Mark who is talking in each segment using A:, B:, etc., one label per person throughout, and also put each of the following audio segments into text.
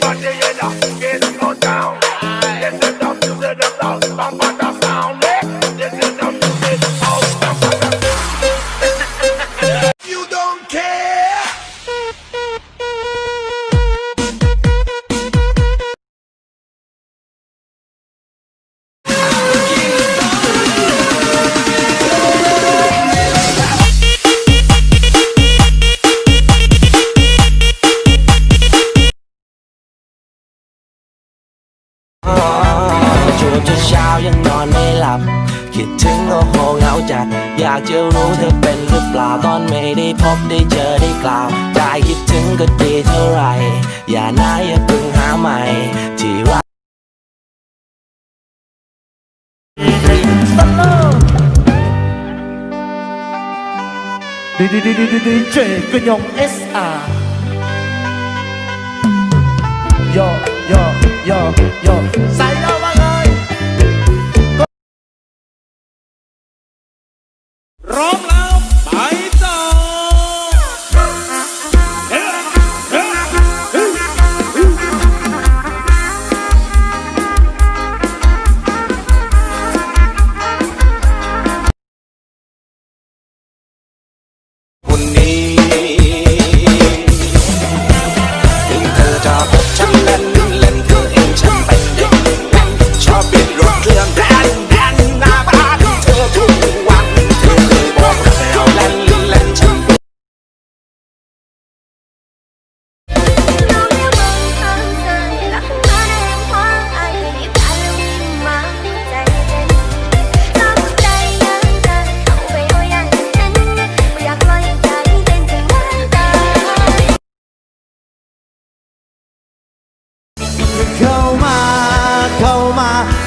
A: But the other is no down.
B: ช่วงเช้ายังนอนไม่หลับ คิดถึงโอ้โหเหงาจัด อยากจะรู้เธอเป็นหรือเปล่าตอนไม่ได้พบได้เจอได้กล่าวได้คิดถึงก็ดีเท่าไหร่ อย่านะอย่าเพิ่งหาใหม่ ที่รัก
C: ดีดีดีดีดีดีเจกยง SR โยโยโยโยใส่เอามาเล
D: ร้อ
B: งล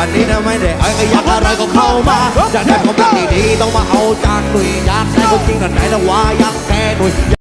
B: อันนี้นะ
C: ไม่ได้ไอ้ก็อยากอะไรก็เข้ามาอยากได้ความรักดีๆต้องมาเอาจากหนุ่ยอยากได้คนจริงนั่นไหนนะว่าอยากแค่หนุ่ย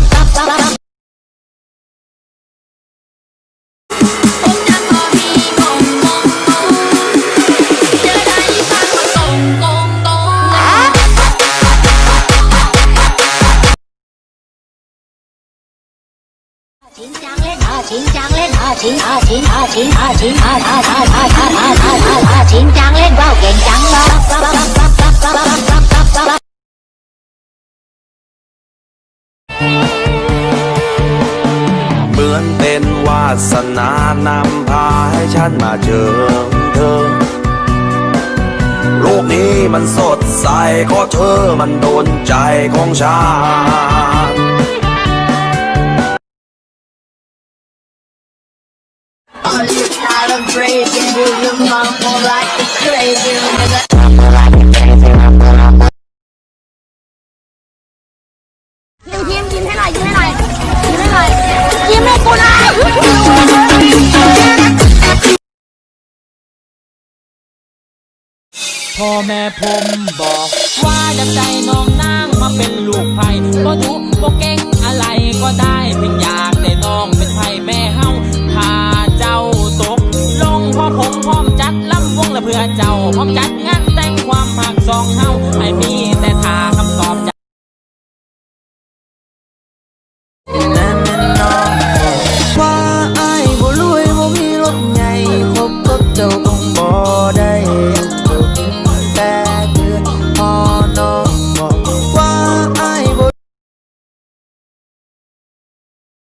E: ชิงจังเล่นอะชิงจังเล่นอะชิงอะชิงอะชิงอะชิงอะอะอะอะอะอะอะอะอะชิงจังเล่นว่าวเก่งจังเลยเห
B: มือนเป็นวาสนานำพาให้ฉันมาเจอเธอโลกนี้มันสดใสก็เธอมันโดนใจของฉัน
F: อยยิ้มให้กูน่อย
G: พ่อแม่ผมบอก ว่าจะใจน้องนางมาเป็นลูกไผ่ก็ยุบ่เก่งอะไรก็ได้ เพื่อเจ้าพร้อมจัดงานแต่งความหากสองเฮา